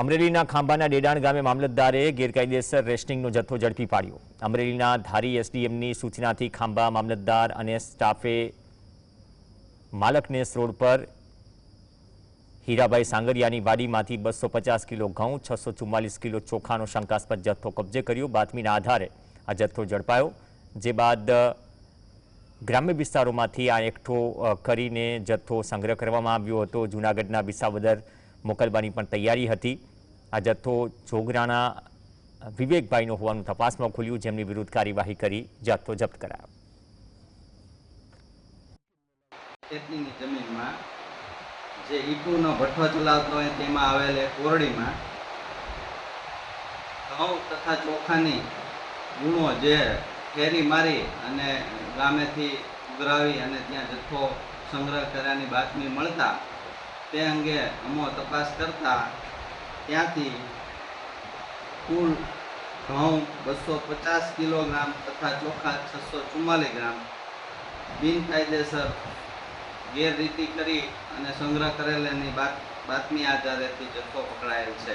અમરેલીના ખાંભાના ડેડાણ ગામે મામલતદારે ગેરકાયદેસર રેસ્ટિંગનો જથ્થો ઝડપી પાડ્યો. અમરેલીના ધારી એસડીએમની સૂચનાથી ખાંભા મામલતદાર અને સ્ટાફે માલકનેસ રોડ પર હીરાભાઈ સાંગરિયાની વાડીમાંથી બસો કિલો ઘઉં, છસો કિલો ચોખાનો શંકાસ્પદ જથ્થો કબજે કર્યો. બાતમીના આધારે આ જથ્થો ઝડપાયો. જે બાદ ગ્રામ્ય વિસ્તારોમાંથી આ એકઠો કરીને જથ્થો સંગ્રહ કરવામાં આવ્યો હતો. જૂનાગઢના વિસાવદર મોકલવાની પણ તૈયારી હતી. આ જથ્થો જોગરાના વિવેકભાઈનો હોવાનું તપાસમાં ખુલ્યું, જેમની વિરુદ્ધ કાર્યવાહી કરી, જથ્થો જપ્ત કરાયો. જે ઈટુનો ભઠ્ઠો ચલાવતો હોય તેમાં આવેલ એક ઓરડીમાં ઘઉં તથા ચોખાની ગુણો જે ફેરી મારી અને ગામેથી ઉઘરાવી અને ત્યાં જથ્થો સંગ્રહ કર્યાની બાતમી મળતા તે અંગે અમો તપાસ કરતા ત્યાંથી કુલ ઘઉં બસો પચાસ કિલોગ્રામ તથા ચોખા છસો ચુમ્માલીસ ગ્રામ બિનકાયદેસર ગેરરીતિ કરી અને સંગ્રહ કરેલાની બાત, બાતમી આધારેથી જથ્થો પકડાયેલ છે.